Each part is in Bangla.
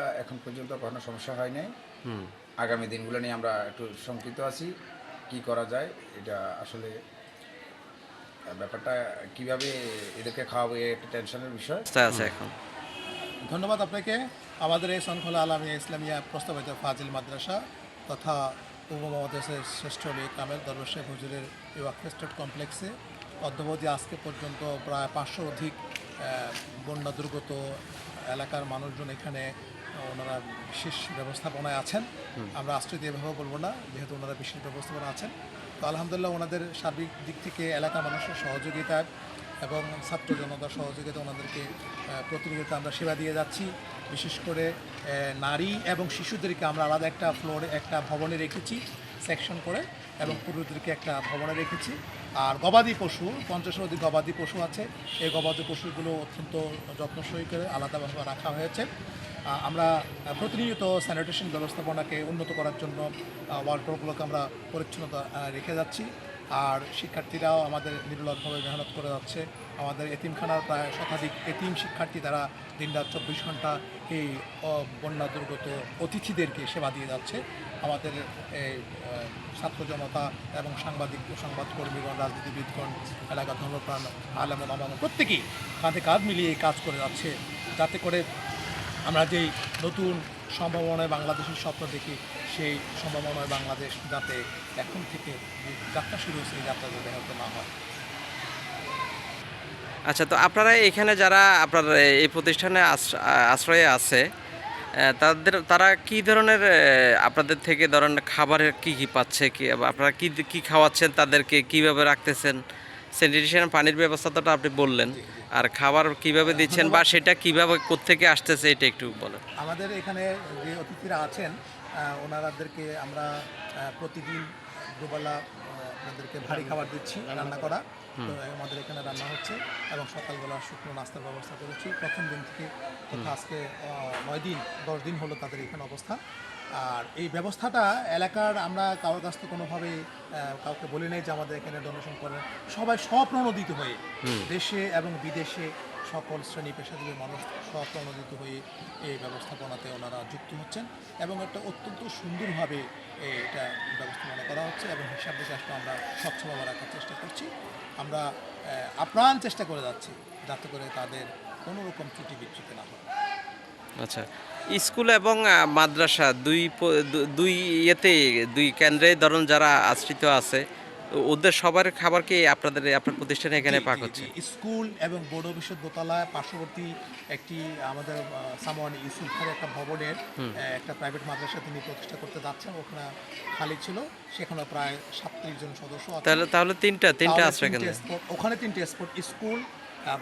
আলহামদুলিল্লাহ এখন পর্যন্ত কোনো সমস্যা হয় নাই। আগামী দিনগুলো নিয়ে আমরা একটু শঙ্কিত আছি কি করা যায় এটা আসলে ব্যাপারটা কীভাবে এদেরকে খাওয়াবো একটা টেনশনের বিষয়। আছে এখন। ধন্যবাদ আপনাকে। আমাদের এই সনখোলা আলামিয়া ইসলামিয়া প্রস্তাবিত ফাজিল মাদ্রাসা তথা পূর্ব মাদ্রাসার শ্রেষ্ঠ আলী কামেল দরবার হুজুরের এই ওয়াকফেস্টেড কমপ্লেক্সে অদ্যবধি আজকে পর্যন্ত প্রায় পাঁচশো অধিক আহ, বন্যা দুর্গত এলাকার মানুষজন এখানে ওনারা বিশেষ ব্যবস্থাপনায় আছেন। আমরা আশ্রয় দিয়ে এভাবে বলব না যেহেতু ওনারা বিশেষ ব্যবস্থাপনা আছেন। তো আলহামদুলিল্লাহ ওনাদের সার্বিক দিক থেকে এলাকা মানুষের সহযোগিতায় এবং ছাত্র জনতার সহযোগিতা ওনাদেরকে প্রতিনিয়ত আমরা সেবা দিয়ে যাচ্ছি। বিশেষ করে নারী এবং শিশুদেরকে আমরা আলাদা একটা ফ্লোরে একটা ভবনে রেখেছি সেকশন করে এবং পুরুষদেরকে একটা ভবনে রেখেছি। আর গবাদি পশু পঞ্চাশের অধিক গবাদি পশু আছে। এই গবাদি পশুগুলো অত্যন্ত যত্ন সহকারে আলাদাভাবে রাখা হয়েছে। আমরা প্রতিনিয়ত স্যানিটেশন ব্যবস্থাপনাকে উন্নত করার জন্য ওয়ার্ডগুলোকে আমরা পরিচ্ছন্নতা রেখে যাচ্ছি। আর শিক্ষার্থীরাও আমাদের নির্লসভাবে মেহনত করে যাচ্ছে। আমাদের এতিমখানার প্রায় শতাধিক এতিম শিক্ষার্থী তারা দিনরাত চব্বিশ ঘণ্টা এই বন্যা দুর্গত অতিথিদেরকে সেবা দিয়ে যাচ্ছে। আমাদের এই ছাত্র জনতা এবং সাংবাদিক, সংবাদকর্মীগণ, রাজনীতিবিদগণ, এলাকার ধর্মপ্রাণ, আলম মামানো প্রত্যেকেই কাঁধে কাঁধ মিলিয়ে কাজ করে যাচ্ছে। যাতে করে আমরা যেই নতুন সম্ভাবনায় বাংলাদেশের স্বপ্ন দেখি সেই সম্ভাবনায় বাংলাদেশ যাতে এখন থেকে যাত্রা শুরু হয়েছে এই যাত্রা যাতে ব্যাহত না হয়। আচ্ছা তো আপনারা এখানে যারা আপনার এই প্রতিষ্ঠানে আশ্র- আশ্রয়ে আছে তাদের তারা কি ধরনের আপনাদের থেকে ধরেন খাবারের কি কি পাচ্ছে কি আপনারা কি কি খাওয়াচ্ছেন তাদেরকে কীভাবে রাখতেছেন? স্যানিটেশন পানির ব্যবস্থাটা আপনি বললেন। আর খাবার কীভাবে দিচ্ছেন বা সেটা কীভাবে কোত্থেকে আসতেছে এটা একটু বলেন। আমাদের এখানে যে অতিথিরা আছেন ওনারাদেরকে আমরা প্রতিদিন দুবেলা ওনাদেরকে আপনাদেরকে ভারী খাবার দিচ্ছি রান্না করা। তো আমাদের এখানে রান্না হচ্ছে এবং সকালবেলা শুকনো নাস্তার ব্যবস্থা করেছি। প্রথম দিন থেকে তথা আজকে নয় দিন দশ দিন হলো তাদের এখানে অবস্থা। আর এই ব্যবস্থাটা এলাকার আমরা কারোর কাছ থেকে কোনোভাবেই কাউকে বলি নাই যে আমাদের এখানে ডোনেশন করেন। সবাই স্বপ্রণোদিত হয়ে দেশে এবং বিদেশে সকল শ্রেণি পেশাজীবী মানুষ স্বপ্রণোদিত হয়ে এই ব্যবস্থাপনাতে ওনারা যুক্ত হচ্ছেন এবং একটা অত্যন্ত সুন্দরভাবে এটা ব্যবস্থাপনা করা হচ্ছে এবং হিসাব নিকাশটা আমরা স্বচ্ছভাবে রাখার চেষ্টা করছি। আমরা আপ্রাণ চেষ্টা করে যাচ্ছি যাতে করে তাদের কোনো রকম ত্রুটি বিচ্যুতি না হয়। আচ্ছা স্কুল এবং মাদ্রাসা দুই দুই ইয়েতে, দুই কেন্দ্রে ধরুন যারা আশ্রিত আছে ওদের সবার খাবার কি আপনাদের আপনার প্রতিষ্ঠানে এখানে পাক হচ্ছে? স্কুল এবং বড় বিশ্ব দোতলায় পার্শ্ববর্তী একটি আমাদের সামওয়ান ইউসুফ খানের একটা ভবনের একটা প্রাইভেট মাদ্রাসা তিনি প্রতিষ্ঠা করতে যাচ্ছেন। ওখানে খালি ছিল। সেখানে প্রায় সাতত্রিশ জন সদস্য তাহলে তাহলে তিনটা তিনটা আশ্রয় কেন্দ্র ওখানে তিনটে স্পোর্ট স্কুল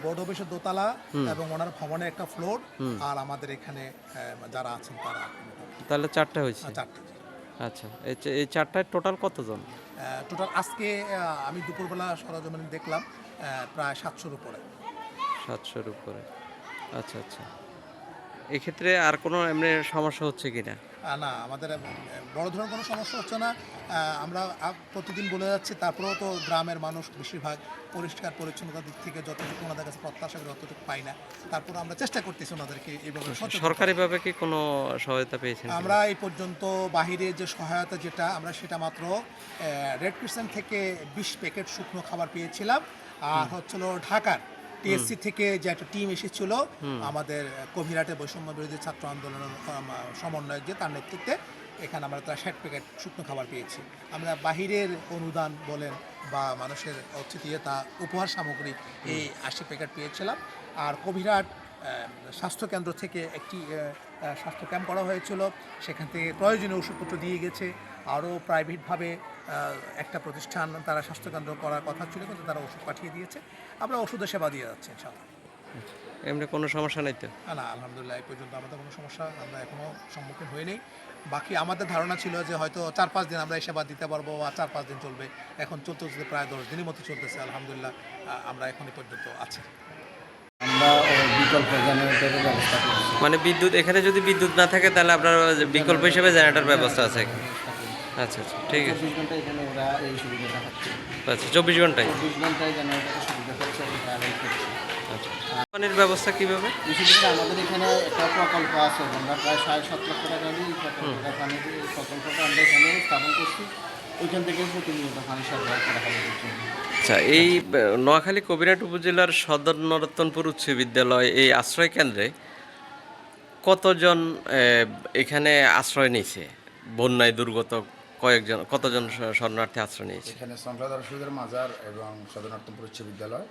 বড় অফিসের দোতলা এবং ওনার ভবনে একটা ফ্লোর আর আমাদের এখানে যারা আছেন তারা তাহলে চারটা হয়েছে? চারটে। আচ্ছা এই চারটায় টোটাল কতজন? টোটাল আজকে আমি দুপুরবেলা সরজমিনে দেখলাম প্রায় সাতশোর উপরে। সাতশোর উপরে। আচ্ছা আচ্ছা। এক্ষেত্রে আর কোনো এমনি সমস্যা হচ্ছে কি না না আমাদের বড় ধরনের কোনো সমস্যা হচ্ছে না। আমরা প্রতিদিন বলে যাচ্ছি তারপরেও তো গ্রামের মানুষ বেশিরভাগ পরিষ্কার পরিচ্ছন্নতার দিক থেকে যতটুকু ওনাদের কাছে প্রত্যাশা করে ততটুকু পাই না। তারপর আমরা চেষ্টা করতেছি ওনাদেরকে এইভাবে সরকারিভাবে কি কোনো সহায়তা পেয়েছেন কিনা? আমরা এই পর্যন্ত বাহিরে যে সহায়তা যেটা আমরা সেটা মাত্র রেড ক্রিসেন্ট থেকে বিশ প্যাকেট শুকনো খাবার পেয়েছিলাম। আর হচ্ছিল ঢাকার টিএসসি থেকে যে একটা টিম এসেছিল আমাদের কবিরাটে বৈষম্য বিরোধী ছাত্র আন্দোলনের আম, সমন্বয়ক যে তার নেতৃত্বে এখানে আমরা তার ষাট প্যাকেট শুকনো খাবার পেয়েছি। আমরা বাহিরের অনুদান বলেন বা মানুষের অতিথিয়তা উপহার সামগ্রী এই আশি প্যাকেট পেয়েছিলাম। আর কবিরাট স্বাস্থ্যকেন্দ্র থেকে একটি স্বাস্থ্য ক্যাম্প করা হয়েছিল। সেখান থেকে প্রয়োজনীয় ওষুধপত্র দিয়ে গেছে। আরও প্রাইভেটভাবে একটা প্রতিষ্ঠান তারা স্বাস্থ্যকেন্দ্র করার কথা ছিল কিন্তু তারা ওষুধ পাঠিয়ে দিয়েছে। আমরা ওষুধের সেবা দিয়ে যাচ্ছি ইনশাআল্লাহ। এমনি কোনো সমস্যা নেই তো? না, না আলহামদুলিল্লাহ এই পর্যন্ত আমাদের কোনো সমস্যা আমরা এখনও সম্মুখীন হইনি বাকি আমাদের ধারণা ছিল যে হয়তো চার পাঁচ দিন আমরা এই সেবা দিতে পারব বা চার পাঁচ দিন চলবে। এখন চলতে চলতে প্রায় দশ দিনের মতো চলতেছে আলহামদুলিল্লাহ আমরা এখন এই পর্যন্ত আছি। আমরা বিকল্প জেনারেটরের ব্যবস্থা মানে বিদ্যুৎ এখানে যদি বিদ্যুৎ না থাকে তাহলে আপনার বিকল্প হিসেবে জেনারেটর ব্যবস্থা আছে। এখানে আচ্ছা আচ্ছা ঠিক আছে। চব্বিশ ঘণ্টা এখানে ওরা এই সুবিধাটা পাচ্ছে। আচ্ছা চব্বিশ ঘন্টায়? চব্বিশ ঘন্টায় জেনারেটরের সুবিধা পাচ্ছে আচ্ছা পানির ব্যবস্থা কীভাবে? আমাদের এখানে একটা প্রকল্প আছে আমরা প্রায় সাড়ে সাত লক্ষ টাকা প্রকল্পটা পানির প্রকল্পটা আমরা এখানে স্থাপন করছি। ওইখান থেকে প্রতিনিয়ত পানি সরবরাহ করা হবে আচ্ছা এই নোয়াখালী কবিরাট উপজেলার সদর নরোত্তমপুর উচ্চ বিদ্যালয় এই আশ্রয় কেন্দ্রে কতজন এখানে আশ্রয় নিয়েছে? বন্যায় দুর্গত কয়েকজন কতজন শরণার্থী আশ্রয় নিয়েছে? এখানে সংসদ রসুদের মাজার এবং সদরনর্তমপুর উচ্চ বিদ্যালয়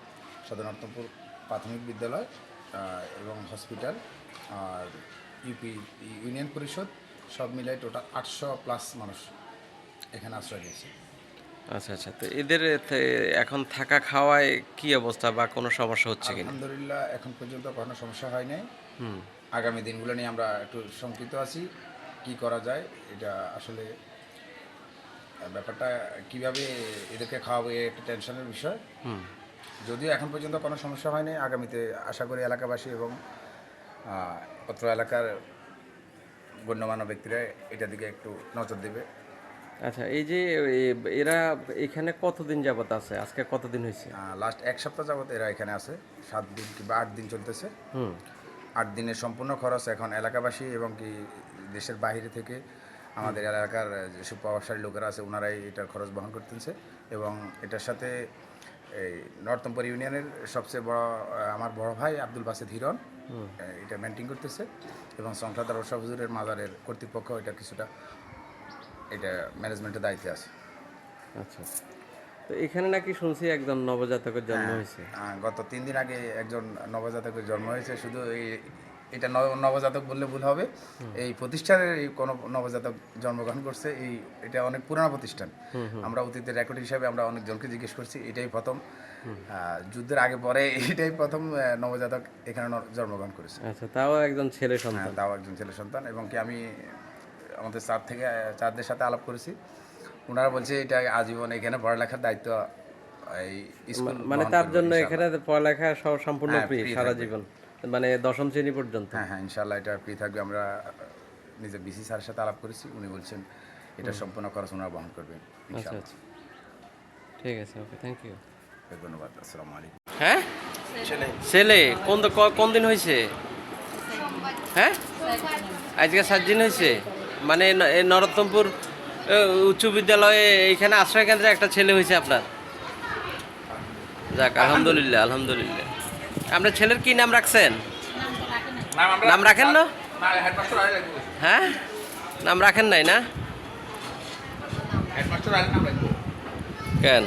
সদরনর্তমপুর প্রাথমিক বিদ্যালয় এবং হসপিটাল আর ইউপি ইউনিয়ন পরিষদ সব মিলাই টোটাল আটশো প্লাস মানুষ এখানে আশ্রয় নিয়েছে। আচ্ছা আচ্ছা। তো এদের এখন থাকা খাওয়ায় কি অবস্থা বা কোনো সমস্যা হচ্ছে কি আলহামদুলিল্লাহ এখন পর্যন্ত কোনো সমস্যা হয় নাই। হুম। আগামী দিনগুলো নিয়ে আমরা একটু শঙ্কিত আছি কি করা যায় এটা আসলে ব্যাপারটা কীভাবে এদেরকে খাওয়াবো একটা টেনশনের বিষয়। হুম। যদিও এখন পর্যন্ত কোনো সমস্যা হয়নি আগামীতে আশা করি এলাকাবাসী এবং অত্র এলাকার গণ্যমান্য ব্যক্তিরা এটার দিকে একটু নজর দেবে। আচ্ছা এই যে এরা এখানে কতদিন যাবত আছে? আজকে কতদিন হয়েছে? লাস্ট এক সপ্তাহ যাবত এরা এখানে আছে। সাত দিন কিংবা আট দিন চলতেছে। হুম। আট দিনের সম্পূর্ণ খরচ এখন এলাকাবাসী এবং কি দেশের বাইরে থেকে আমাদের এলাকার যেসব প্রভাবশালী লোকেরা আছে ওনারাই এটার খরচ বহন করতেছে। এবং এটার সাথে এই নর্থম্পর ইউনিয়নের সবচেয়ে বড় আমার বড় ভাই আব্দুল বাসেদ হিরন এটা মেনটেন করতেছে। এবং সংখ্যাদার ওরশা হুজুরের মাজারের কর্তৃপক্ষ এটা কিছুটা এটা ম্যানেজমেন্টের দায়িত্বে আছে। আচ্ছা। তো এখানে নাকি শুনছি একজন নবজাতকের জন্ম হয়েছে। গত তিন দিন আগে একজন নবজাতকের জন্ম হয়েছে। শুধু এই এটা নবজাতক বললে ভুল হবে। এই প্রতিষ্ঠানের এই কোনো নবজাতক জন্মগ্রহণ করছে এই এটা অনেক পুরানো প্রতিষ্ঠান। আমরা অতীতের রেকর্ড হিসাবে আমরা অনেকজনকে জিজ্ঞেস করছি এটাই প্রথম। যুদ্ধের আগে পরে এটাই প্রথম নবজাতক এখানে জন্মগ্রহণ করেছে। আচ্ছা তাও একজন ছেলে হ্যাঁ সন্তান। তাও একজন ছেলে সন্তান এবং কি আমি আমাদের স্যার থেকে স্যারদের সাথে আলাপ করেছি। ওনারা বলছে এটা আজীবন এখানে পড়ালেখার দায়িত্ব এই স্কুল মানে তার জন্য এখানে পড়ালেখা সব সম্পূর্ণ হ্যাঁ, ফ্রি সারা জীবন। মানে দশম শ্রেণি পর্যন্ত। হ্যাঁ হ্যাঁ ইনশাল্লাহ এটা ফ্রি থাকবে। আমরা নিজে বিসি স্যারের সাথে আলাপ করেছি। উনি বলছেন এটা সম্পূর্ণ খরচ ওনারা বহন করবেন আচ্ছা ইনশাআল্লাহ। আচ্ছা। ঠিক আছে ওকে থ্যাংক ইউ ধন্যবাদ আসসালামু আলাইকুম। হ্যাঁ? ছেলে। কোন কোন দিন হয়েছে? হ্যাঁ? আজকে সাত দিন হয়েছে। মানে নরোত্তমপুর উচ্চ বিদ্যালয়ে এইখানে আশ্রয় কেন্দ্রে একটা ছেলে হয়েছে আপনার। যাক আলহামদুলিল্লাহ আলহামদুলিল্লাহ। আপনার ছেলের কি নাম রাখছেন? নাম রাখেন না? হ্যাঁ? নাম রাখেন নাই না? কেন?